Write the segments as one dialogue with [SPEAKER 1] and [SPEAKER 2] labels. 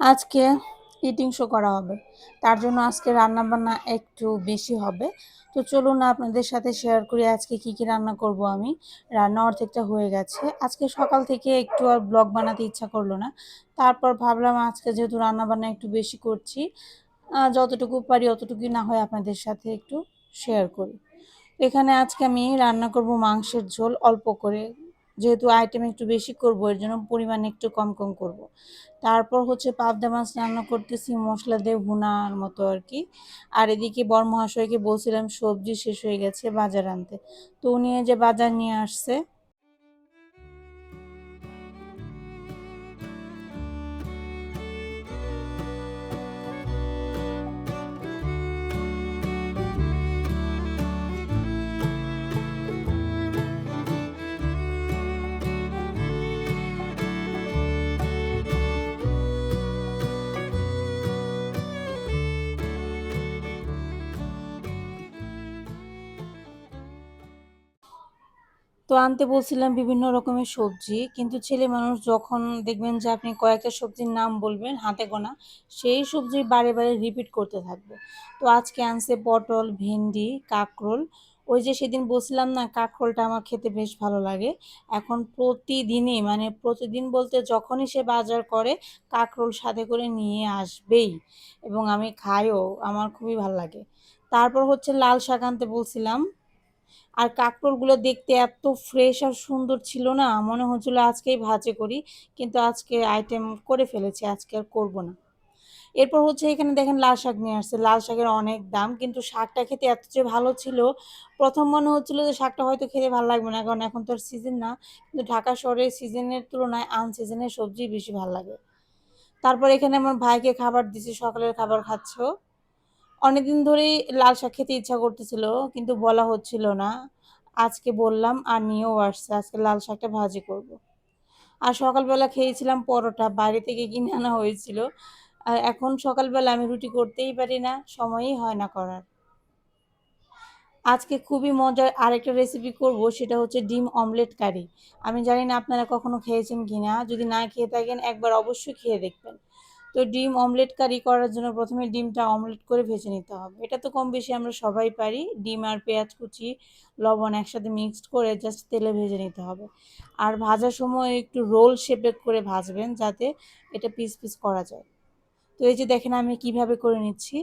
[SPEAKER 1] আজকে eating show করা হবে। তার জন্য আজকে রান্না বান্না একটু বেশি হবে। তো চলুন আপনাদের সাথে শেয়ার করি আজকে কি কি রান্না করব আমি। রান্না অর্ধেকটা হয়ে গেছে। আজকে সকাল থেকে একটু আর ব্লগ বানাতে ইচ্ছা করল না। তারপর ভাবলাম আজকে যেহেতু রান্না বান্না একটু বেশি করছি যতটুকু পারি অতটুকুই না হয় আপনাদের সাথে একটু শেয়ার করি। এখানে আজকে আমি রান্না করব মাংসের ঝোল অল্প করে যেহেতু আইটেম একটু বেশি করব, এর জন্য পরিমাণ একটু কম কম করব। তারপর হচ্ছে পাবদা মাছ রান্না করতেছি, মশলা দিয়ে ভুনার মতো আর কি আর এদিকে বর মহাশয়কে বলছিলাম, সবজি শেষ হয়ে গেছে বাজার আনতে তো উনি যে বাজার নিয়ে আসছে তো আনতে বলছিলাম বিভিন্ন রকমের সবজি। কিন্তু ছেলে মানুষ যখন দেখবেন যে আপনি কয়েকটা সবজির নাম বলবেন হাতে গোনা, সেই সবজি বারে বারে রিপিট করতে থাকবে। তো আজকে আনছে পটল, ভেন্ডি, কাঁকরোল। ওই যে সেদিন বলছিলাম না, কাঁকরোলটা আমার খেতে বেশ ভালো লাগে। এখন প্রতিদিনই মানে প্রতিদিন বলতে যখনই সে বাজার করে, কাঁকরোল সাথে করে নিয়ে আসবেই এবং আমি খাইও, আমার খুবই ভালো লাগে। তারপর হচ্ছে লাল শাক আনতে বলছিলাম। আর কাঁকরোলগুলো দেখতে এত ফ্রেশ আর সুন্দর ছিল না, মনে হচ্ছিল আজকেই ভাজে করি, কিন্তু আজকে আইটেম করে ফেলেছি, আজকে আর করব না। এরপর হচ্ছে এখানে দেখেন লাল শাক নিয়ে আসছে, লাল শাকের অনেক দাম, কিন্তু শাকটা খেতে এত যে ভালো ছিল, প্রথম মনে হচ্ছিল যে শাকটা হয়তো খেতে ভালো লাগবে না, কারণ এখন তো আর সিজন না, কিন্তু ঢাকা শহরে সিজনের তুলনায় আনসিজনের সবজি বেশি ভালো লাগে। তারপর এখানে আমার ভাইকে খাবার দিছি, সকালের খাবার খাচ্ছ। অনেকদিন ধরেই লাল শাক খেতে ইচ্ছা করতেছিল, কিন্তু বলা হচ্ছিল না। আজকে বললাম, আর নিয়েও আসছে, আজকে লাল শাকটা ভাজি করব। আর সকালবেলা খেয়েছিলাম পরোটা, বাইরে থেকে কিনে আনা হয়েছিল। আর এখন সকালবেলা আমি রুটি করতেই পারি না, সময়ই হয় না করার। আজকে খুবই মজার আরেকটা রেসিপি করব, সেটা হচ্ছে ডিম অমলেট কারি আমি জানি না আপনারা কখনো খেয়েছেন কিনা, যদি না খেয়ে থাকেন, একবার অবশ্যই খেয়ে দেখবেন। তো ডিম অমলেট কারি করার জন্য প্রথমে ডিমটা অমলেট করে ভেজে নিতে হবে। এটা তো কম বেশি আমরা সবাই পারি। ডিম আর পেঁয়াজ কুচি, লবণ একসাথে মিক্সড করে জাস্ট তেলে ভেজে নিতে হবে। আর ভাজার সময় একটু রোল শেপে করে ভাজবেন যাতে এটা পিস পিস করা যায়। তো এই যে দেখেন আমি কীভাবে করে নিচ্ছি।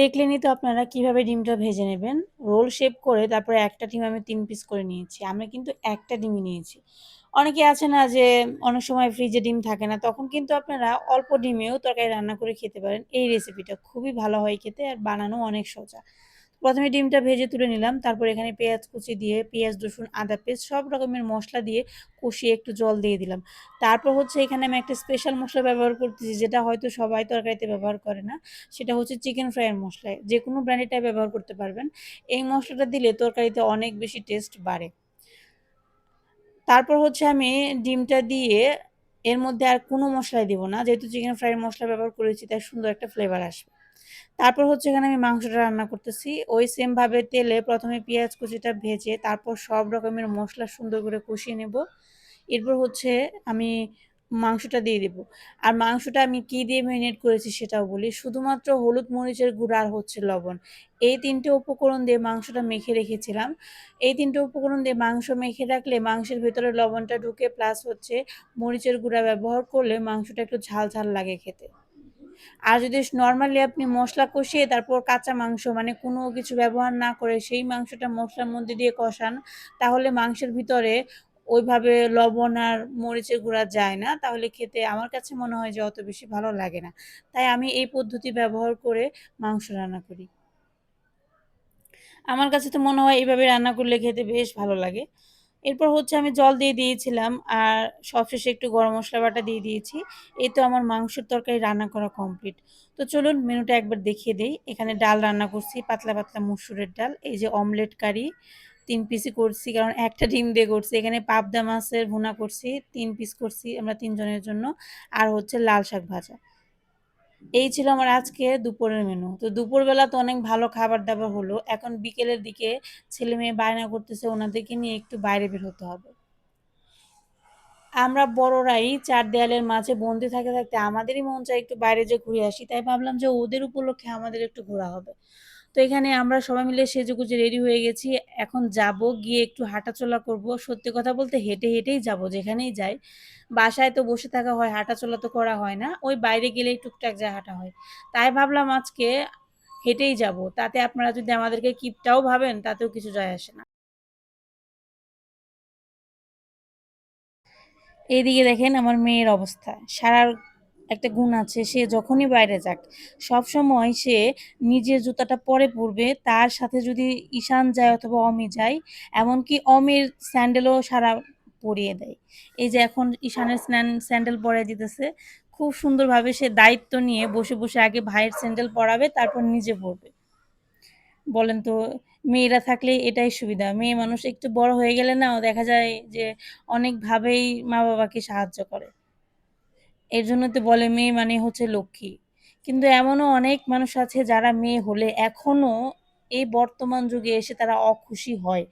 [SPEAKER 1] দেখলেনই তো আপনারা কীভাবে ডিমটা ভেজে নেবেন? রোল শেপ করে তারপরে একটা ডিম আমি তিন পিস করে নিয়েছি। আমরা কিন্তু একটা ডিমই নিয়েছি। অনেকে আছে না যে, অনেক সময় ফ্রিজে ডিম থাকে না, তখন কিন্তু আপনারা অল্প ডিমেও তরকারি রান্না করে খেতে পারেন। এই রেসিপিটা খুবই ভালো হয় খেতে আর বানানো অনেক সোজা। প্রথমে ডিমটা ভেজে তুলে নিলাম, তারপর এখানে পেঁয়াজ কুচি দিয়ে, পেঁয়াজ, রসুন, আদা পেস্ট সব রকমের মশলা দিয়ে কষিয়ে একটু জল দিয়ে দিলাম। তারপর হচ্ছে এখানে আমি একটা স্পেশাল মশলা ব্যবহার করতেছি, যেটা হয়তো সবাই তরকারিতে ব্যবহার করে না। সেটা হচ্ছে চিকেন ফ্রাইয়ের মশলা। যে কোনো ব্র্যান্ডেরটাই ব্যবহার করতে পারবেন। এই মশলাটা দিলে তরকারিতে অনেক বেশি টেস্ট বাড়ে। তারপর হচ্ছে আমি ডিমটা দিয়ে এর মধ্যে আর কোনো মশলাই দেবো না। যেহেতু চিকেন ফ্রাইয়ের মশলা ব্যবহার করেছি, তাই সুন্দর একটা ফ্লেভার আসবে। তারপর হচ্ছে এখানে আমি মাংসটা রান্না করতেছি। ওই সেমভাবে তেলে প্রথমে পেঁয়াজ কুচিটা ভেজে তারপর সব রকমের মশলা সুন্দর করে কষিয়ে নেব। এরপর হচ্ছে আমি মাংসটা দিয়ে দেব। আর মাংসটা আমি কি দিয়ে ম্যারিনেট করেছি সেটাও বলি। শুধুমাত্র হলুদ মরিচের গুঁড়া আর হচ্ছে লবণ। এই তিনটে উপকরণ দিয়ে মাংসটা মেখে রেখেছিলাম। এই তিনটে উপকরণ দিয়ে মাংস মেখে রাখলে মাংসের ভেতরে লবণটা ঢুকে প্লাস হচ্ছে মরিচের গুঁড়া ব্যবহার করলে মাংসটা একটু ঝাল ঝাল লাগে খেতে। আর যদি নর্মালি আপনি মশলা কষিয়ে তারপর কাঁচা মাংস মানে কোনো কিছু ব্যবহার না করে সেই মাংসটা মশলার মধ্যে দিয়ে কষান, তাহলে মাংসের ভিতরে ওইভাবে লবণ আর মরিচের গুঁড়া যায় না। তাহলে খেতে আমার কাছে মনে হয় যে অত বেশি ভালো লাগে না। তাই আমি এই পদ্ধতি ব্যবহার করে মাংস রান্না করি। আমার কাছে তো মনে হয় এইভাবে রান্না করলে খেতে বেশ ভালো লাগে। এরপর হচ্ছে আমি জল দিয়ে দিয়েছিলাম আর সবশেষে একটু গরম মশলা বাটা দিয়ে দিয়েছি। এই তো আমার মাংসের তরকারি রান্না করা কমপ্লিট তো চলুন মেনুটা একবার দেখিয়ে দিই। এখানে ডাল রান্না করছি, পাতলা পাতলা মুসুরের ডাল, এই যে অমলেট কারি তিন পিসই করছি, কারণ একটা ডিম দিয়ে করছি। এখানে পাবদা মাছের ভুনা করছি, তিন পিস করছি আমরা তিনজনের জন্য, আর হচ্ছে লাল শাক ভাজা। এই ছিল আমার আজকে দুপুরের মেনু তো দুপুরবেলা তো অনেক ভালো খাবার দাবার হলো। এখন বিকেলের দিকে ছেলে মেয়ে বায়না করতেছে, ওনাদেরকে নিয়ে একটু বাইরে বের হতে হবে। আমরা বড়রাই চার দেয়ালের মাঝে বন্দি থাকতে থাকতে আমাদেরই মন চাই একটু বাইরে যে ঘুরে আসি। তাই ভাবলাম যে ওদের উপলক্ষে আমাদের একটু ঘোরা হবে। তো এখানে আমরা সবাই মিলে সেজেগুজে রেডি হয়ে গেছি। এখন যাব, গিয়ে একটু হাঁটাচলা করব। সত্যি কথা বলতে হেঁটে হেঁটেই যাব, যেখানেই যাই। বাসায় তো বসে থাকা হয়, হাঁটাচলা তো করা হয় না। ওই বাইরে গেলেই টুকটাক যা হাঁটা হয়। তাই ভাবলাম আজকে হেঁটেই যাব। তাতে আপনারা যদি আমাদেরকে কিপটাও ভাবেন, তাতেও কিছু যায় আসে না। এইদিকে দেখেন আমার মেয়ের অবস্থা। সারার একটা গুণ আছে, সে যখনই বাইরে যাক, সব সময় সে নিজের জুতাটা পরে পরবে, তার সাথে যদি ঈশান যায় অথবা অমি যায়, এমনকি অমির স্যান্ডেলও সারা পরিয়ে দেয়। এই যে এখন ঈশানের স্যান্ডেল পরিয়ে দিতেছে, খুব সুন্দরভাবে সে দায়িত্ব নিয়ে বসে বসে আগে ভাইয়ের স্যান্ডেল পরাবে, তারপর নিজে পরবে। বলেন তো, মেয়েরা থাকলে এটাই সুবিধা, মেয়ে মানুষ একটু বড় হয়ে গেলে না দেখা যায় যে অনেকভাবেই মা বাবাকে সাহায্য করে। এর জন্য তো বলে মেয়ে মানে হচ্ছে লক্ষ্মী। কিন্তু এমনও অনেক মানুষ আছে যারা মেয়ে হলে এখনও এই বর্তমান যুগে এসে তারা অখুশি হয়।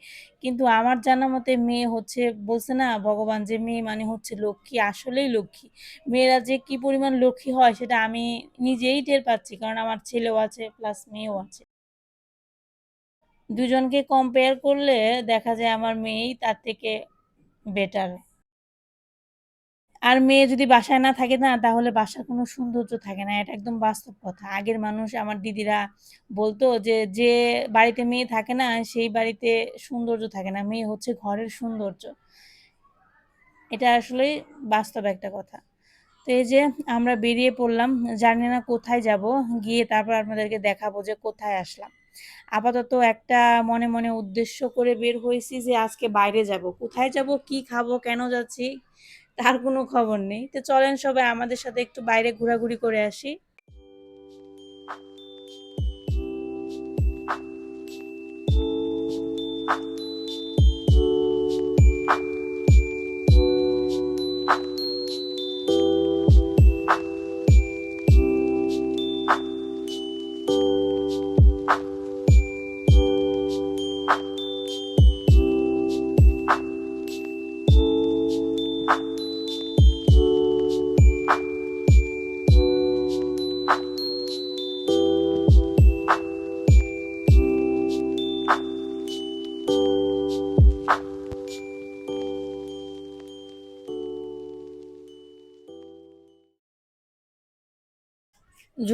[SPEAKER 1] কিন্তু আমার জানা মতে মেয়ে হচ্ছে, বলছে না ভগবান যে মেয়ে মানে হচ্ছে লক্ষ্মী, আসলেই লক্ষ্মী। মেয়েরা যে কি পরিমাণ লক্ষ্মী হয় সেটা আমি নিজেই টের পাচ্ছি, কারণ আমার ছেলেও আছে প্লাস মেয়েও আছে। দুজনকে কম্পেয়ার করলে দেখা যায় আমার মেয়েই তার থেকে বেটার আর মেয়ে যদি বাসায় না থাকে না, তাহলে বাসার কোনো সৌন্দর্য থাকে না। এটা একদম বাস্তব কথা। আগের মানুষ, আমার দিদিরা বলতো যে যে বাড়িতে মেয়ে থাকে না, সেই বাড়িতে সৌন্দর্য থাকে না। মেয়ে হচ্ছে ঘরের সৌন্দর্য। এটা আসলেই বাস্তব একটা কথা। তো এই যে আমরা বেরিয়ে পড়লাম, জানি না কোথায় যাব। গিয়ে তারপর আপনাদেরকে দেখাবো যে কোথায় আসলাম। আপাতত একটা মনে মনে উদ্দেশ্য করে বের হয়েছি যে, আজকে বাইরে যাব। কোথায় যাব, কি খাব, কেন যাচ্ছি? তার কোনো খবর নেই। তো চলেন সবাই আমাদের সাথে একটু বাইরে ঘোরাঘুরি করে আসি।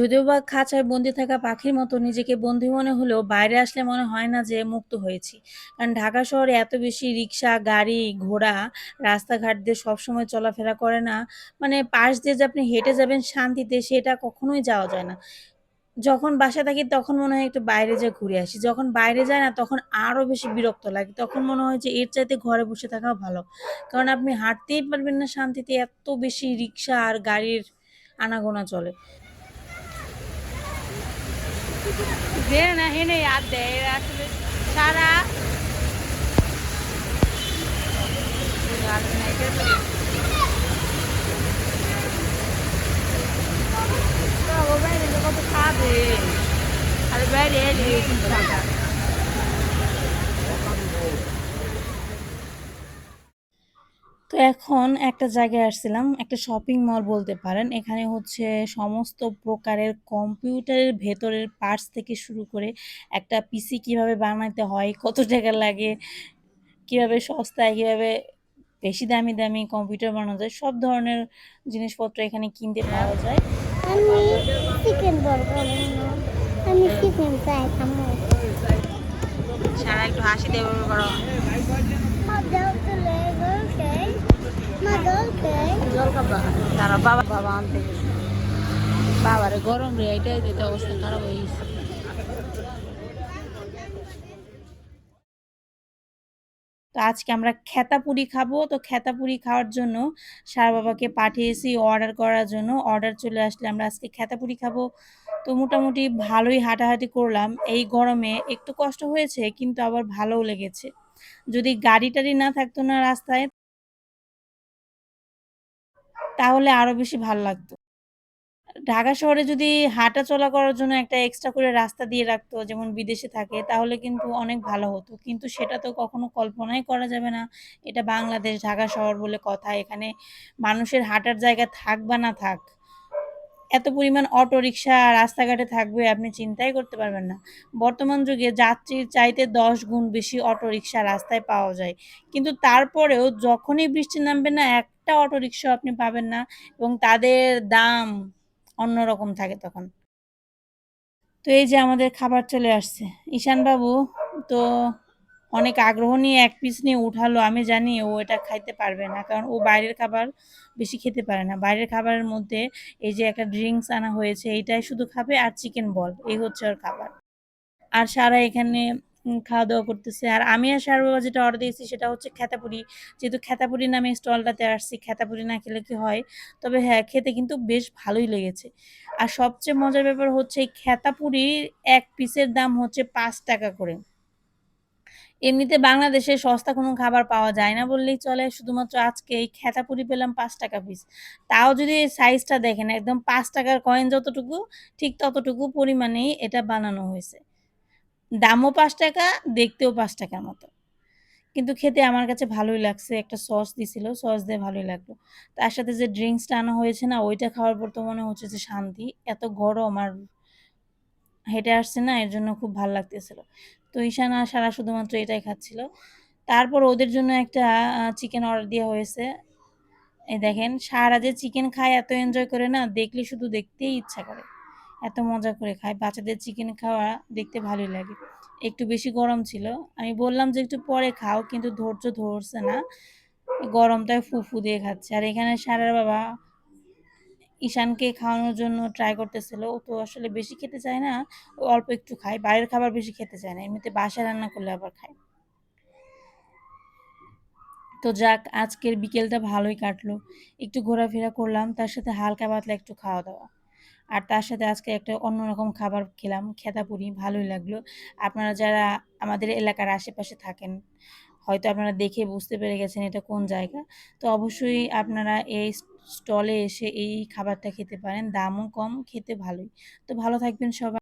[SPEAKER 1] যদিও বা খাঁচায় বন্দি থাকা পাখির মতো নিজেকে বন্দি মনে হলেও বাইরে আসলে মনে হয় না যে মুক্ত হয়েছি। কারণ ঢাকা শহরে এত বেশি রিক্সা গাড়ি, ঘোড়া রাস্তাঘাট দিয়ে সবসময় চলাফেরা করে না। মানে পাশ দিয়ে যে আপনি হেঁটে যাবেন শান্তিতে সেটা কখনোই যাওয়া যায় না। যখন বাসায় থাকি তখন মনে হয় একটু বাইরে যেয়ে ঘুরে আসি। যখন বাইরে যায় না তখন আরও বেশি বিরক্ত লাগে। তখন মনে হয় যে এর চাইতে ঘরে বসে থাকা ভালো। কারণ আপনি হাঁটতেই পারবেন না শান্তিতে। এত বেশি রিক্সা আর গাড়ির আনাগোনা চলে।
[SPEAKER 2] দে না হেনে আর দেয় আসলে সারা কত খাবে আর বাইরে এলে টাকা
[SPEAKER 1] তো এখন একটা জায়গায় আসছিলাম একটা শপিং মল বলতে পারেন। এখানে হচ্ছে সমস্ত প্রকারের কম্পিউটারের ভেতরের পার্টস থেকে শুরু করে একটা পিসি কীভাবে বানাতে হয় কত টাকা লাগে কীভাবে সস্তায় কীভাবে বেশি দামি দামি কম্পিউটার বানানো যায় সব ধরনের জিনিসপত্র এখানে কিনতে পাওয়া যায়।
[SPEAKER 3] আমি চিকেন বর্গার আমি চিকেন
[SPEAKER 2] সারা একটু হাসি দেবে তারা বাবা বাবা আনতে গেছে। বাবারে গরম রে, এটাই দিতে অবস্থা, খারাপ হয়ে গেছে।
[SPEAKER 1] তো আজকে আমরা খেতাপুরি খাব। তো খেতাপুরি খাওয়ার জন্য সার বাবাকে পাঠিয়েছি অর্ডার করার জন্য। অর্ডার চলে আসলে আমরা আজকে খেতাপুরি খাব। তো মোটামুটি ভালোই হাঁটাহাঁটি করলাম। এই গরমে একটু কষ্ট হয়েছে, কিন্তু আবার ভালোও লেগেছে। যদি গাড়ি টাড়ি না থাকতো না রাস্তায় তাহলে আরও বেশি ভালো লাগতো। ঢাকা শহরে যদি হাঁটা চলা করার জন্য একটা এক্সট্রা করে রাস্তা দিয়ে রাখতো, যেমন বিদেশে থাকে, তাহলে কিন্তু অনেক ভালো হতো। কিন্তু সেটা তো কখনো কল্পনাই করা যাবে না। এটা বাংলাদেশ, ঢাকা শহর বলে কথা। এখানে মানুষের হাঁটার জায়গা থাক বা না থাক, এত পরিমাণ অটো রিক্সা রাস্তাঘাটে থাকবে আপনি চিন্তাই করতে পারবেন না। বর্তমান যুগে যাত্রীর চাইতে দশ গুণ বেশি অটো রিক্সা রাস্তায় পাওয়া যায়। কিন্তু তারপরেও যখনই বৃষ্টি নামবে না একটা অটো রিক্সা আপনি পাবেন না এবং তাদের দাম অন্যরকম থাকে তখন। তো এই যে আমাদের খাবার চলে আসছে। ঈশান বাবু তো অনেক আগ্রহ নিয়ে এক পিস নিয়ে উঠালো। আমি জানি ও এটা খাইতে পারবে না কারণ ও বাইরের খাবার বেশি খেতে পারে না। বাইরের খাবারের মধ্যে এই যে একটা ড্রিঙ্কস আনা হয়েছে, এইটাই শুধু খাবে আর চিকেন বল। এই হচ্ছে ওর খাবার। আর সারা এখানে খাওয়া দাওয়া করতেছে। আর আমি আর সারা বাবা যেটা অর্ডার দিয়েছি সেটা হচ্ছে খেতাপুরি। যেহেতু খেতাপুরি নামে স্টলটাতে আসছি, খেতাপুরি না খেলে কি হয়? তবে হ্যাঁ খেতে কিন্তু বেশ ভালোই লেগেছে। আর সবচেয়ে মজার ব্যাপার হচ্ছে এই খেতাপুরির এক পিসের দাম হচ্ছে পাঁচ টাকা করে। এমনিতে বাংলাদেশে সস্তা কোনো খাবার পাওয়া যায় না বললেই চলে। শুধুমাত্র আজকে এই খেতাপুরি পেলাম পাঁচ টাকা পিস তাও যদি সাইজটা দেখেন, একদম পাঁচ টাকার কয়েন যতটুকু, ঠিক ততটুকু পরিমাণেই এটা বানানো হয়েছে। দামও পাঁচ টাকা, দেখতেও পাঁচ টাকার মতো। কিন্তু খেতে আমার কাছে ভালোই লাগছে, একটা সস দিছিল, সস দিয়ে ভালোই লাগল। তার সাথে যে ড্রিঙ্কসটা আনা হয়েছে না, ওইটা খাওয়ার পর তো মনে হচ্ছে যে শান্তি। এত গরম আর হেঁটে আসছে না, এর জন্য খুব ভালো লাগতেছিল। তো ঈশান সারা শুধুমাত্র এটাই খাচ্ছিল। তারপর ওদের জন্য একটা চিকেন অর্ডার দেওয়া হয়েছে। এই দেখেন, সারা যে চিকেন খায়, এত এনজয় করে না, দেখলে শুধু দেখতেই ইচ্ছা করে। এত মজা করে খায়। বাচ্চাদের চিকেন খাওয়া দেখতে ভালোই লাগে। একটু বেশি গরম ছিল। আমি বললাম যে একটু পরে খাও, কিন্তু ধৈর্য ধরছে না। গরমটায় ফুফু দিয়ে খাচ্ছে। আর এখানে সারার বাবা ঈশানকে খাওয়ানোর জন্য ট্রাই করতেছিল। ও তো আসলে বেশি খেতে চায় না। ও অল্প একটু খায়। বাইরের খাবার বেশি খেতে চায় না। এমনিতে বাসায় রান্না করলে আবার খায়। তো যাক, আজকের বিকেলটা ভালোই কাটলো। একটু ঘোরাফেরা করলাম। তার সাথে হালকা পাতলা একটু খাওয়া দাওয়া। আর তার সাথে আজকে একটা অন্যরকম খাবার খেলাম, খেতা পুরি, ভালোই লাগল। আপনারা যারা আমাদের এলাকার আশেপাশে থাকেন, হয়তো আপনারা দেখে বুঝতে পেরে গেছেন এটা কোন জায়গা। তো অবশ্যই আপনারা এই স্টলে এসে এই খাবারটা খেতে পারেন, দামও কম, খেতে ভালোই। তো ভালো থাকবেন সবাই।